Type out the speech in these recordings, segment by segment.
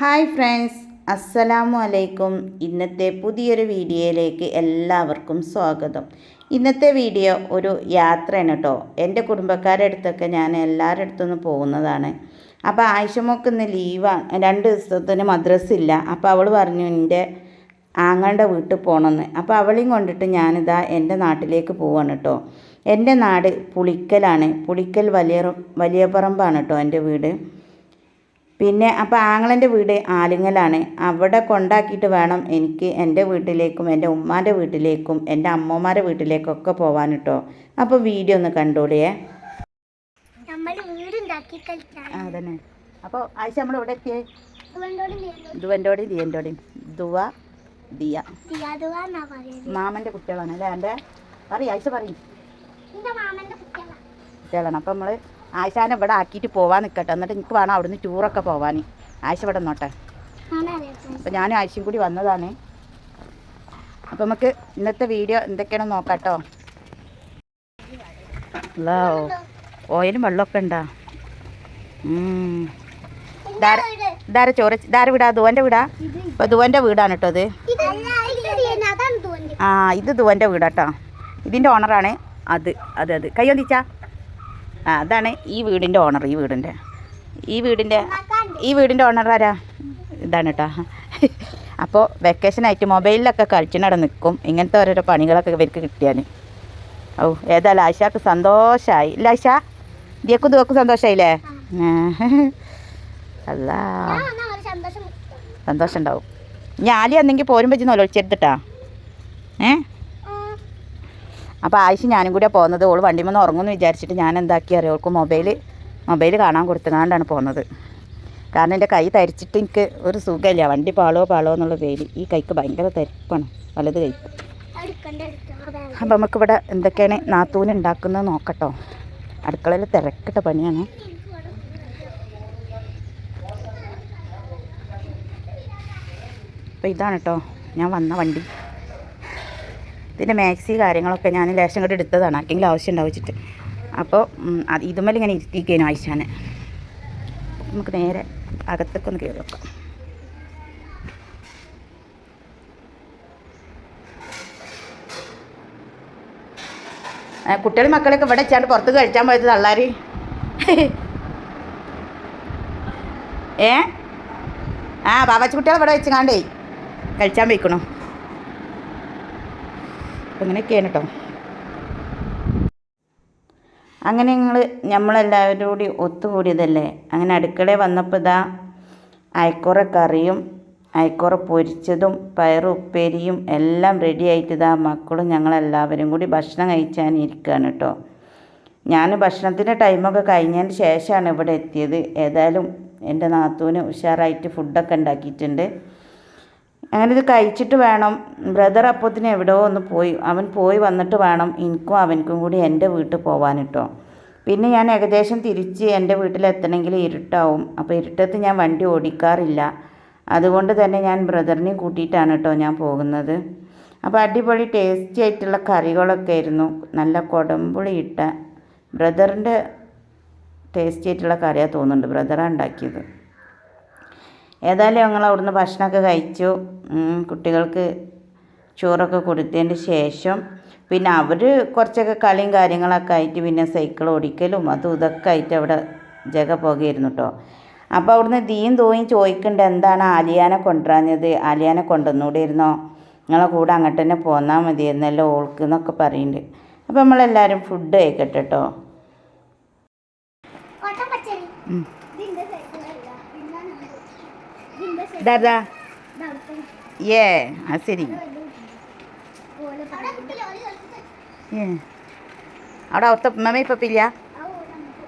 Hi friends അസ്സലാമു അലൈക്കും ഇന്നത്തെ പുതിയൊരു വീഡിയോയിലേക്ക് എല്ലാവർക്കും സ്വാഗതം. ഇന്നത്തെ വീഡിയോ ഒരു യാത്രയാണ് കേട്ടോ. എന്റെ കുടുംബക്കാരുടെ അടുത്തൊക്കെ ഞാൻ എല്ലാവരുടെ അടുത്തുനിന്ന് പോകുന്നതാണ്. അപ്പോൾ ആയിഷമോക്ക് ഇന്ന് ലീവാണ് രണ്ട് ദിവസത്തിന് മദ്രസ ഇല്ല. അപ്പോൾ അവൾ പറഞ്ഞു എന്റെ ആങ്ങളുടെ വീട്ടിൽ പോകണമെന്ന്. അപ്പോൾ അവളെയും കൊണ്ടിട്ട് ഞാനിതാ എന്റെ നാട്ടിലേക്ക് പോവാണ് കേട്ടോ. എന്റെ നാട് പുളിക്കലാണ്. പുളിക്കൽ വലിയ വലിയ പറമ്പാണ് കേട്ടോ എന്റെ വീട്. പിന്നെ അപ്പോൾ ആങ്ങളന്റെ വീട് ആലിങ്ങലാണ്. അവിടെ കൊണ്ടാക്കിയിട്ട് വേണം എനിക്ക് എന്റെ വീട്ടിലേക്കും എന്റെ ഉമ്മാന്റെ വീട്ടിലേക്കും എന്റെ അമ്മമാരുടെ വീട്ടിലേക്കൊക്കെ പോകാൻ കേട്ടോ അപ്പോൾ വീഡിയോ ഒന്ന് കണ്ടോളിയേ. അതന്നെ. അപ്പോൾ ആഴ്ച നമ്മൾ ഇവിടെ എത്തിയേ? ദുവന്റോടി ദിയന്റോടി ദുവ ദിയ. മാമന്റെ കുട്ടികളാണ് അല്ലേ? എന്റെ പറയും ആഴ്ച പറയും. കുട്ടികളാണ്. അപ്പം നമ്മൾ ആയിഷാനെ ഇവിടെ ആക്കിയിട്ട് പോവാൻ നിൽക്കട്ടെ എന്നിട്ട് എനിക്ക് വേണം അവിടുന്ന് ടൂറൊക്കെ പോവാൻ ആയിഷ ഇവിടെ നോട്ടെ അപ്പം അപ്പോൾ ഞാനും ആയിഷയും കൂടി വന്നതാണ്. അപ്പോൾ നമുക്ക് ഇന്നത്തെ വീഡിയോ എന്തൊക്കെയാണെന്ന് നോക്കാട്ടോ. കേട്ടോ അല്ലോ ഓയിലും വെള്ളമൊക്കെ ഉണ്ടോ. ധാര ചോറ് ധാര വിടാ ധുവന്റെ വീടാ. ഇപ്പം അപ്പോൾ ദുവന്റെ വീടാണ് കേട്ടോ അത് ആ ഇത് ധുവന്റെ വീടാട്ടോ. ഇതിന്റെ ഓണറാണ് അത് അത് അത്. കയ്യൊന്നിച്ചാ ആ അതാണ് ഈ വീടിന്റെ ഓണർ ഈ വീടിന്റെ. ഈ വീടിന്റെ ഈ വീടിന്റെ ഓണർ ആരാ? ഇതാണ് കേട്ടോ അപ്പോൾ വെക്കേഷനായിട്ട് മൊബൈലിലൊക്കെ കളിച്ചിനട നിൽക്കും. ഇങ്ങനത്തെ ഓരോരോ പണികളൊക്കെ ഇവർക്ക് കിട്ടിയാൽ ഓ ഏതാ ലാശാക്ക് സന്തോഷമായി ലാശ ദിയക്കും ദിവക്കും സന്തോഷമായില്ലേ അല്ല. സന്തോഷം ഉണ്ടാവും ഞാലി എന്നെങ്കിൽ പോരുമ്പോൾ ഇജ്ജ് നൊലൊളിച്ചെടുത്തിട്ടാ ഏ? അപ്പോൾ ആയിഷ ഞാനും കൂടിയാണ് പോകുന്നത്. ഓൾ വണ്ടിമെന്ന് ഉറങ്ങുമെന്ന് വിചാരിച്ചിട്ട് ഞാൻ എന്താക്കി അറിയാം? ഓൾക്ക് മൊബൈൽ മൊബൈൽ കാണാൻ കൊടുത്തുകൊണ്ടാണ് പോകുന്നത്. കാരണം എന്റെ കൈ തരിച്ചിട്ട് എനിക്ക് ഒരു സുഖമില്ല. വണ്ടി പാളോ പാളോ എന്നുള്ള പേര്. ഈ കൈക്ക് ഭയങ്കര തരിപ്പാണ്. വലത് കൈക്ക് അപ്പം നമുക്കിവിടെ എന്തൊക്കെയാണ് നാത്തൂന് ഉണ്ടാക്കുന്നത് നോക്കട്ടോ. അടുക്കളയിൽ തിരക്കിട്ട പണിയാണ്. അപ്പോൾ ഇതാണ് കേട്ടോ ഞാൻ വന്ന വണ്ടി. ഇതിന്റെ മാക്സി കാര്യങ്ങളൊക്കെ ഞാൻ ലേശം കൂടി എടുത്തതാണ്. ആർക്കെങ്കിലും ആവശ്യം ഉണ്ടാവും വെച്ചിട്ട്. അപ്പോൾ അത് ഇതുമല്ല ഇങ്ങനെ ഇരുത്തിക്കേനു ആയിഷാനെ. നമുക്ക് നേരെ അകത്തേക്ക് ഒന്ന് കയറി വെക്കാം കുട്ടികളും മക്കളൊക്കെ ഇവിടെ വെച്ചാണ്ട് പുറത്ത് കഴിച്ചാൻ പോയത് തള്ളാർ ഏ? ആ പാവച്ച കുട്ടികൾ ഇവിടെ വെച്ചങ്ങാണ്ടേ കഴിച്ചാൻ പോയിക്കണു. അപ്പം ഇങ്ങനെയൊക്കെയാണ് കേട്ടോ. അങ്ങനെ ഞങ്ങൾ നമ്മളെല്ലാവരും കൂടി ഒത്തുകൂടിയതല്ലേ? അങ്ങനെ അടുക്കളയിൽ വന്നപ്പോൾ ഇതാ അയക്കുറ കറിയും അയക്കുറ പൊരിച്ചതും പയറ് ഉപ്പേരിയും എല്ലാം റെഡി ആയിട്ട് ഇതാ മക്കളും ഞങ്ങളെല്ലാവരും കൂടി ഭക്ഷണം കഴിച്ചാൻ ഇരിക്കുകയാണ് കേട്ടോ. ഞാൻ ഭക്ഷണത്തിന്റെ ടൈമൊക്കെ കഴിഞ്ഞതിന് ശേഷമാണ് ഇവിടെ എത്തിയത്. ഏതായാലും എന്റെ നാത്തൂന് ഉഷാറായിട്ട് ഫുഡൊക്കെ ഉണ്ടാക്കിയിട്ടുണ്ട്. അങ്ങനെ ഇത് കഴിച്ചിട്ട് വേണം. ബ്രദർ അപ്പത്തിന് എവിടെയോ ഒന്ന് പോയി. അവൻ പോയി വന്നിട്ട് വേണം എനിക്കും അവനക്കും കൂടി എന്റെ വീട്ടിൽ പോകാൻ പിന്നെ ഞാൻ ഏകദേശം തിരിച്ച് എന്റെ വീട്ടിലെത്തണമെങ്കിൽ ഇരുട്ടാവും. അപ്പോൾ ഇരുട്ടത്ത് ഞാൻ വണ്ടി ഓടിക്കാറില്ല. അതുകൊണ്ട് തന്നെ ഞാൻ ബ്രദറിനെ കൂട്ടിയിട്ടാണ് കേട്ടോ ഞാൻ പോകുന്നത്. അപ്പോൾ അടിപൊളി ടേസ്റ്റി ആയിട്ടുള്ള കറികളൊക്കെ ആയിരുന്നു. നല്ല കുടമ്പുളി ഇട്ട. ബ്രദറിന്റെ ടേസ്റ്റി ആയിട്ടുള്ള കറിയാണ് തോന്നുന്നുണ്ട്. ബ്രദറാണ് ഉണ്ടാക്കിയത്. ഏതായാലും ഞങ്ങൾ അവിടുന്ന് ഭക്ഷണമൊക്കെ കഴിച്ചു. കുട്ടികൾക്ക് ചോറൊക്കെ കൊടുത്തതിന് ശേഷം പിന്നെ അവർ കുറച്ചൊക്കെ കളിയും കാര്യങ്ങളൊക്കെ ആയിട്ട് പിന്നെ സൈക്കിൾ ഓടിക്കലും അതും ഇതൊക്കെ ആയിട്ട് അവിടെ ജഗ പോകുമായിരുന്നു കേട്ടോ അപ്പോൾ അവിടുന്ന് ദീയും തോയും ചോദിക്കുന്നുണ്ട് എന്താണ് ആലിയാനെ കൊണ്ടുവരാഞ്ഞത്? ആലിയാനെ കൊണ്ടുവന്നുകൂടിയിരുന്നോ നിങ്ങളെ കൂടെ അങ്ങോട്ട് തന്നെ പോന്നാൽ മതിയായിരുന്നല്ലോ ഓൾക്ക് എന്നൊക്കെ പറയുന്നുണ്ട്. അപ്പോൾ നമ്മളെല്ലാവരും ഫുഡ് കഴിക്കട്ടെ കേട്ടോ ഇതവിടുത്തെ ഏ അത് ശരി. ഏ അവിടെ അവിടുത്തെ മമ്മി പപ്പില്ല ആ ഓല അങ്ങോട്ട്.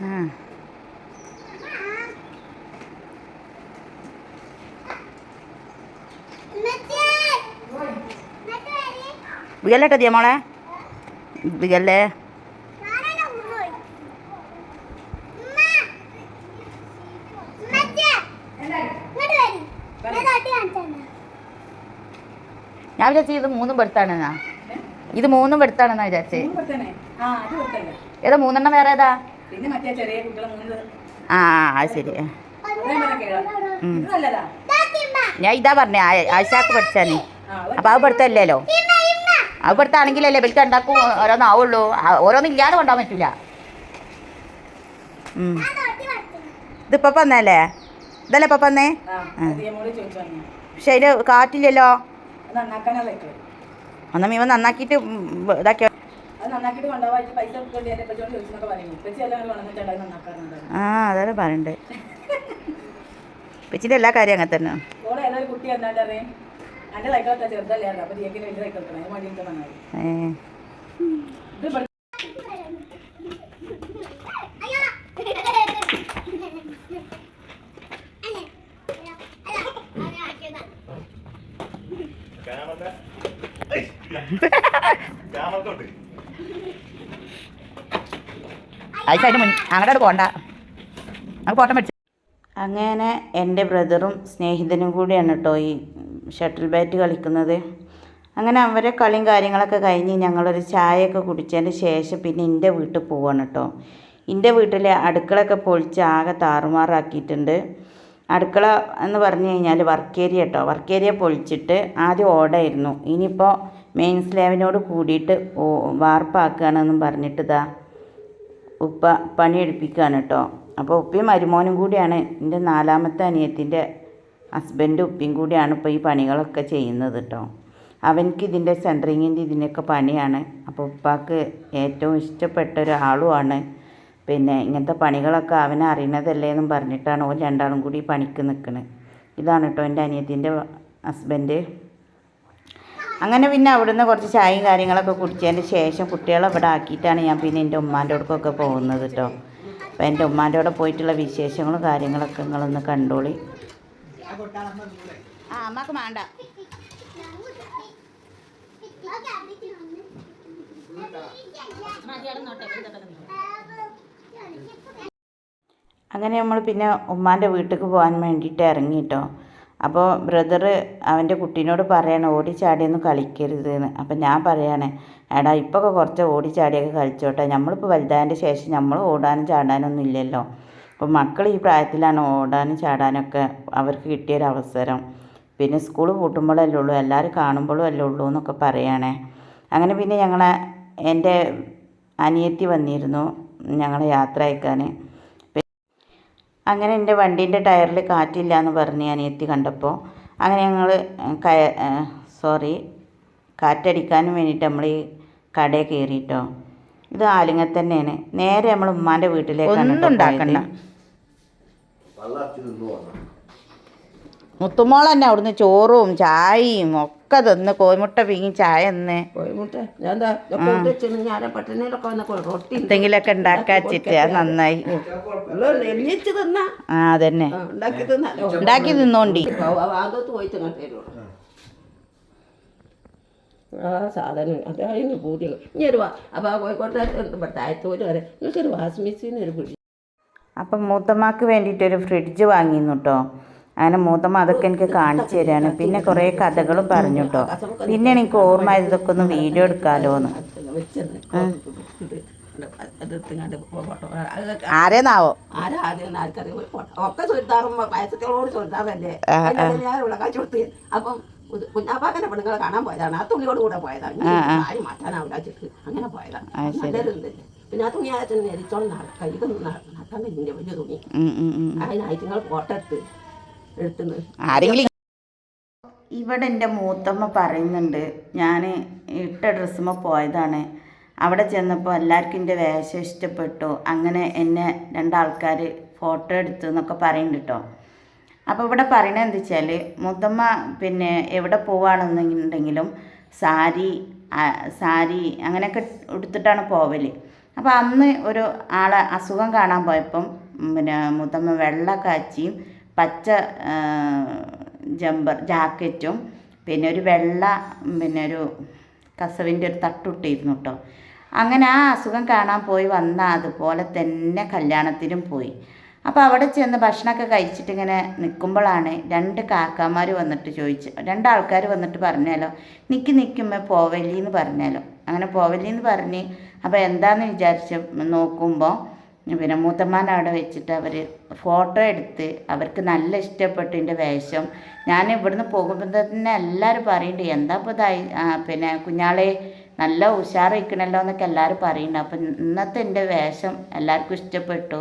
ആ ഉമ്മച്ചിയെ. ഉമ്മച്ചി വരി. വികല്ലേട്ടോ ദിയ മോളെ? വികല്ലേ. ഞാൻ വിചാരിച്ചു ഇത് മൂന്നും പെടുത്താണ് ഇത് മൂന്നും പെടുത്താണെന്നാ വിചാരിച്ചേ. ഏതാ മൂന്നെണ്ണം വേറെ ഏതാ? ആ അത് ശരി. ഞാൻ ഇതാ പറഞ്ഞേ ആയിഷാക്ക് പഠിച്ചാന് അപ്പൊ അത് പെടുത്തല്ലോ അത് പെടുത്താണെങ്കിലല്ലേ ഇവർക്ക് ഉണ്ടാക്കും ഓരോന്നാവുള്ളൂ ഓരോന്നും ഇല്ലാതെ കൊണ്ടാൻ പറ്റൂല. ഉം. ഇത് ഇപ്പൊ വന്നല്ലേ? ഇതല്ലേ ഇപ്പൊ വന്നേ? പക്ഷെ അതിന് കാറ്റില്ലല്ലോ? എന്നാ മീവ നന്നാക്കിയിട്ട് ഇതാക്കിയ ആ അതല്ലേ പറയണ്ടേ. പച്ചിന്റെ എല്ലാ കാര്യം അങ്ങനെ തന്നെ. സൈക്കിളൊക്കെ ദിയക്കിന് വലിയ സൈക്കിൾ അതിന് നന്നായി ഇത് മുൻ അങ്ങോട്ട് പോണ്ട. നമുക്ക് പോട്ടം പഠിച്ചു അങ്ങനെ എന്റെ ബ്രദറും സ്നേഹിതനും കൂടിയാണ് കേട്ടോ ഈ ഷട്ടിൽ ബാറ്റ് കളിക്കുന്നത്. അങ്ങനെ അവരെ കളിയും കാര്യങ്ങളൊക്കെ കഴിഞ്ഞ് ഞങ്ങളൊരു ചായയൊക്കെ കുടിച്ചതിന് ശേഷം പിന്നെ എന്റെ വീട്ടിൽ പോവാണ് കേട്ടോ എന്റെ വീട്ടിലെ അടുക്കളയൊക്കെ പൊളിച്ച് ആകെ താറുമാറാക്കിയിട്ടുണ്ട്. അടുക്കള എന്ന് പറഞ്ഞു കഴിഞ്ഞാൽ വർക്ക് ഏരിയ കേട്ടോ വർക്ക് ഏരിയ പൊളിച്ചിട്ട് ആദ്യം ഓടായിരുന്നു. ഇനിയിപ്പോൾ മെയിൻ സ്ലാബിനോട് കൂടിയിട്ട് വാർപ്പാക്കുകയാണെന്നും പറഞ്ഞിട്ട് ഇതാ ഉപ്പ പണിയെടുപ്പിക്കുകയാണ് കേട്ടോ അപ്പോൾ ഉപ്പയും മരുമോനും കൂടിയാണ് എന്റെ നാലാമത്തെ അനിയത്തിന്റെ ഹസ്ബൻഡ് ഉപ്പിയും കൂടിയാണ് ഇപ്പോൾ ഈ പണികളൊക്കെ ചെയ്യുന്നത് കേട്ടോ അവനക്ക് ഇതിന്റെ സെന്ററിങ്ങിന്റെ ഇതിനൊക്കെ പണിയാണ്. അപ്പോൾ ഉപ്പാക്ക് ഏറ്റവും ഇഷ്ടപ്പെട്ട ഒരാളുമാണ്. പിന്നെ ഇങ്ങനത്തെ പണികളൊക്കെ അവനെ അറിയണതല്ലേ എന്നും പറഞ്ഞിട്ടാണ് ഓൻ രണ്ടാളും കൂടി പണിക്ക് നിൽക്കുന്നത് ഇതാണ് കേട്ടോ എന്റെ അനിയത്തിന്റെ ഹസ്ബൻഡ്. അങ്ങനെ പിന്നെ അവിടുന്ന് കുറച്ച് ചായയും കാര്യങ്ങളൊക്കെ കുടിച്ചതിന് ശേഷം കുട്ടികളെ ഇവിടെ ആക്കിയിട്ടാണ് ഞാൻ പിന്നെ എന്റെ ഉമ്മാന്റെ അടുക്കൊക്കെ പോകുന്നത് കേട്ടോ അപ്പോൾ എന്റെ ഉമ്മാന്റെ അവിടെ പോയിട്ടുള്ള വിശേഷങ്ങളും കാര്യങ്ങളൊക്കെ നിങ്ങളൊന്ന് കണ്ടോളി. ആ അമ്മയ്ക്ക് വേണ്ട അങ്ങനെ നമ്മൾ പിന്നെ ഉമ്മാന്റെ വീട്ടിലേക്ക് പോകാൻ വേണ്ടിയിട്ട് ഇറങ്ങി കേട്ടോ അപ്പോൾ ബ്രദർ അവന്റെ കുട്ടീനോട് പറയാണ് ഓടിച്ചാടിയൊന്നും കളിക്കരുത് എന്ന് അപ്പം ഞാൻ പറയാണ് എടാ ഇപ്പോൾ കുറച്ച് ഓടിച്ചാടിയൊക്കെ കളിച്ചോട്ടെ. നമ്മളിപ്പോൾ വലുതായതിന്റെ ശേഷം നമ്മൾ ഓടാനും ചാടാനൊന്നും ഇല്ലല്ലോ. അപ്പോൾ മക്കൾ ഈ പ്രായത്തിലാണ് ഓടാനും ചാടാനൊക്കെ അവർക്ക് കിട്ടിയൊരു അവസരം പിന്നെ സ്കൂൾ പൂട്ടുമ്പോഴല്ലേ ഉള്ളൂ എല്ലാവരും കാണുമ്പോഴും അല്ലേ ഉള്ളൂ എന്നൊക്കെ പറയുകയാണേ അങ്ങനെ പിന്നെ ഞങ്ങളെ എന്റെ അനിയത്തി വന്നിരുന്നു ഞങ്ങളെ യാത്ര അയക്കാൻ. അങ്ങനെ എന്റെ വണ്ടീന്റെ ടയറിൽ കാറ്റില്ല എന്ന് പറഞ്ഞ് അനിയത്തി കണ്ടപ്പോൾ അങ്ങനെ ഞങ്ങൾ കയ സോറി കാറ്റടിക്കാനും വേണ്ടിയിട്ട് നമ്മൾ ഈ കടയിൽ കയറിയിട്ടോ. ഇത് ആലിങ്ങൽ തന്നെയാണ്. നേരെ നമ്മൾ ഉമ്മാന്റെ വീട്ടിലേക്കാണ് ഉണ്ടാക്കണ്ട. മുത്തുമോൾ തന്നെ അവിടുന്ന് ചോറും ചായയും ഒക്കെ തന്ന് കോഴിമുട്ട പിങ്ങി ചായ തന്ന്. എന്തെങ്കിലൊക്കെ ഉണ്ടാക്കാച്ചിട്ട് അത് നന്നായി. ആ. അതന്നെ. ഉണ്ടാക്കി തിന്നോണ്ടി. ആ സാധനം. അതായിരുന്നു പൂതി ഇനി ഒരു അപ്പൊ കോഴിക്കോട്ടെ താഴത്തോട് വരെ. നിങ്ങൾക്കൊരു വാഷിംഗ് മെഷീൻ ഒരു പിടി അപ്പം മൂത്തമ്മക്ക് വേണ്ടിയിട്ടൊരു ഫ്രിഡ്ജ് വാങ്ങിയിരുന്നു കേട്ടോ അങ്ങനെ മൂത്തമ്മ അതൊക്കെ എനിക്ക് കാണിച്ചു തരാണ്. പിന്നെ കുറേ കഥകളും പറഞ്ഞു കേട്ടോ പിന്നെ എനിക്ക് ഓർമ്മ ഇതൊക്കെ ഒന്ന് വീഡിയോ എടുക്കാമല്ലോ എന്ന് ആരേന്നാവോ. ഒക്കെ ചുരിദാറും വയസ്സത്തോട് ചുരിദാറല്ലേ. കാച്ചു കൊടുത്ത് അപ്പം കുഞ്ഞാപ്പാക്കന്റെ പെണ്ണുങ്ങളെ കാണാൻ പോയതാണ്. ആ തുണിയോട് കൂടെ പോയതാണ്. മാറ്റാനാവില്ല അങ്ങനെ പോയതാണ്. പിന്നെ ആ തുണി ആയതിന് നെരിച്ചോളം കൈകൊന്നും നടക്കാൻ കഴിഞ്ഞില്ല വലിയ തുണി. ഉം, ഉം, ഉം. അതിനായിട്ട് നിങ്ങൾ ഫോട്ടോ എടുത്ത് എടുത്തുന്നത് ആരെങ്കിലും ഇവിടെ എന്റെ മൂത്തമ്മ പറയുന്നുണ്ട് ഞാൻ ഇട്ട ഡ്രസ്സുമ്മ പോയതാണ്. അവിടെ ചെന്നപ്പോൾ എല്ലാവർക്കും എന്റെ വേഷം ഇഷ്ടപ്പെട്ടു. അങ്ങനെ എന്നെ രണ്ടാൾക്കാർ ഫോട്ടോ എടുത്തു എന്നൊക്കെ പറയുന്നുണ്ട് കേട്ടോ. അപ്പോൾ ഇവിടെ പറയണത് എന്താ വെച്ചാൽ മുത്തമ്മ പിന്നെ എവിടെ പോവുകയാണെന്നുണ്ടെങ്കിലും സാരി സാരി അങ്ങനെയൊക്കെ ഉടുത്തിട്ടാണ് പോവൽ അപ്പോൾ അന്ന് ഒരു ആളെ അസുഖം കാണാൻ പോയപ്പം പിന്നെ മുത്തമ്മ വെള്ള കാച്ചിയും പച്ച ജമ്പർ ജാക്കറ്റും പിന്നെ ഒരു വെള്ള പിന്നെ ഒരു കസവിന്റെ ഒരു തട്ടുട്ടിരുന്നു കേട്ടോ അങ്ങനെ ആ അസുഖം കാണാൻ പോയി വന്ന അതുപോലെ തന്നെ കല്യാണത്തിനും പോയി. അപ്പോൾ അവിടെ ചെന്ന് ഭക്ഷണമൊക്കെ കഴിച്ചിട്ട് ഇങ്ങനെ നിൽക്കുമ്പോഴാണ് രണ്ട് കാക്കാമാർ വന്നിട്ട് ചോദിച്ചു രണ്ടാൾക്കാർ വന്നിട്ട് പറഞ്ഞാലോ നിൽക്കി നിൽക്കുമ്പോൾ പോവല്ലി എന്ന് പറഞ്ഞാലോ അങ്ങനെ പോവല്ലെന്ന് പറഞ്ഞ്. അപ്പോൾ എന്താണെന്ന് വിചാരിച്ച് നോക്കുമ്പോൾ പിന്നെ മൂത്തമ്മാന്റെ അവിടെ വെച്ചിട്ട് അവർ ഫോട്ടോ എടുത്ത് അവർക്ക് നല്ല ഇഷ്ടപ്പെട്ടു എന്റെ വേഷം. ഞാൻ ഇവിടുന്ന് പോകുമ്പോൾ തന്നെ എല്ലാവരും പറയുന്നുണ്ട് എന്താ ഇപ്പോൾ ഇതായി? പിന്നെ കുഞ്ഞാളെ നല്ല ഉഷാർ വയ്ക്കണല്ലോ എന്നൊക്കെ എല്ലാവരും പറയുന്നുണ്ട് അപ്പം ഇന്നത്തെ എന്റെ വേഷം എല്ലാവർക്കും ഇഷ്ടപ്പെട്ടു.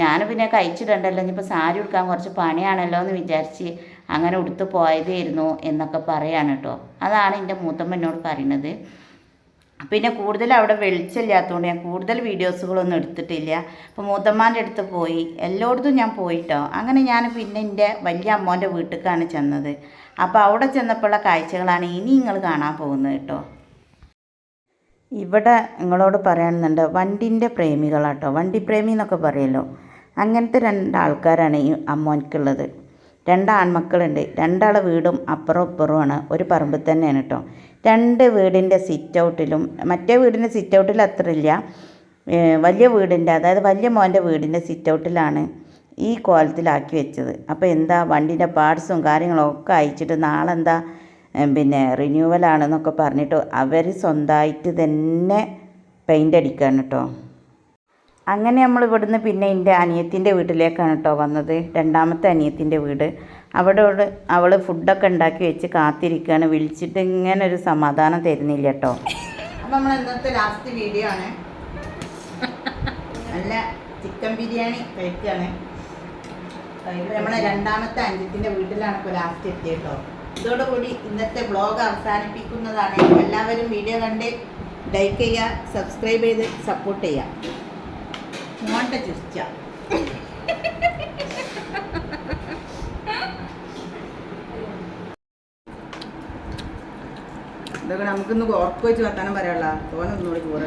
ഞാൻ പിന്നെ കഴിച്ചിട്ടുണ്ടല്ലോ ഇനിയിപ്പോൾ സാരി ഉടുക്കാൻ കുറച്ച് പണിയാണല്ലോ എന്ന് വിചാരിച്ച് അങ്ങനെ ഉടുത്ത് പോയതായിരുന്നു എന്നൊക്കെ പറയാണ് കേട്ടോ അതാണ് എന്റെ മൂത്തമ്മ എന്നോട് പറയുന്നത് പിന്നെ കൂടുതൽ അവിടെ വെളിച്ചമില്ലാത്തതുകൊണ്ട് ഞാൻ കൂടുതൽ വീഡിയോസുകളൊന്നും എടുത്തിട്ടില്ല. അപ്പോൾ മൂത്തമ്മാന്റെ അടുത്ത് പോയി. എല്ലായിടത്തും ഞാൻ പോയിട്ടോ. അങ്ങനെ ഞാൻ പിന്നെ എന്റെ വലിയ അമ്മോന്റെ വീട്ടിലേക്കാണ് ചെന്നത്. അപ്പോൾ അവിടെ ചെന്നപ്പോഴുള്ള കാഴ്ചകളാണ് ഇനി നിങ്ങൾ കാണാൻ പോകുന്നത് കേട്ടോ. ഇവിടെ നിങ്ങളോട് പറയാനുണ്ട് വണ്ടിന്റെ പ്രേമികളാട്ടോ. വണ്ടി പ്രേമി എന്നൊക്കെ പറയുമല്ലോ അങ്ങനത്തെ രണ്ടാൾക്കാരാണ് ഈ അമ്മോനിക്കുള്ളത് രണ്ട് ആൺമക്കളുണ്ട്. രണ്ടാളെ വീടും അപ്പുറം ഇപ്പുറമാണ് ഒരു പറമ്പിൽ തന്നെയാണ് കേട്ടോ. രണ്ട് വീടിന്റെ സിറ്റ് ഔട്ടിലും മറ്റേ വീടിന്റെ സിറ്റ് ഔട്ടിൽ അത്ര ഇല്ല വലിയ വീടിന്റെ അതായത് വലിയ മോന്റെ വീടിന്റെ സിറ്റ് ഔട്ടിലാണ് ഈ കോലത്തിലാക്കി വെച്ചത്. അപ്പോൾ എന്താ വണ്ടീന്റെ പാർട്സും കാര്യങ്ങളൊക്കെ അയച്ചിട്ട് നാളെ എന്താ റിന്യൂവൽ പിന്നെ റിന്യൂവലാണെന്നൊക്കെ പറഞ്ഞിട്ട് അവർ സ്വന്തമായിട്ട് തന്നെ പെയിന്റ് അടിക്കുകയാണ് കേട്ടോ. അങ്ങനെ നമ്മൾ ഇവിടുന്ന് പിന്നെ എന്റെ അനിയത്തിന്റെ വീട്ടിലേക്കാണ് കേട്ടോ വന്നത്. രണ്ടാമത്തെ അനിയത്തിന്റെ വീട്. അവിടെ അവൾ ഫുഡൊക്കെ ഉണ്ടാക്കി വെച്ച് കാത്തിരിക്കുകയാണ് വിളിച്ചിട്ട് ഇങ്ങനെ ഒരു സമാധാനം തരുന്നില്ല കേട്ടോ. നമ്മൾ ഇന്നത്തെ ലാസ്റ്റ് വീഡിയോ ആണ്. നല്ല ചിക്കൻ ബിരിയാണി കഴിക്കുകയാണ് നമ്മളെ രണ്ടാമത്തെ അഞ്ചത്തിന്റെ വീട്ടിലാണ് ഇപ്പോൾ ലാസ്റ്റ് എത്തിയത് കേട്ടോ. ഇതോടുകൂടി ഇന്നത്തെ വ്ളോഗ് അവസാനിപ്പിക്കുന്നതാണ്. എല്ലാവരും വീഡിയോ കണ്ട് ലൈക്ക് ചെയ്യുക സബ്സ്ക്രൈബ് ചെയ്ത് സപ്പോർട്ട് ചെയ്യുക. മോണ്ട ചിരിച്ച ഇതൊക്കെ നമുക്കിന്ന് ഉറപ്പ് വെച്ച് വർത്താനം പറയാനുള്ള തോനൊന്നുകൂടി ചോറ്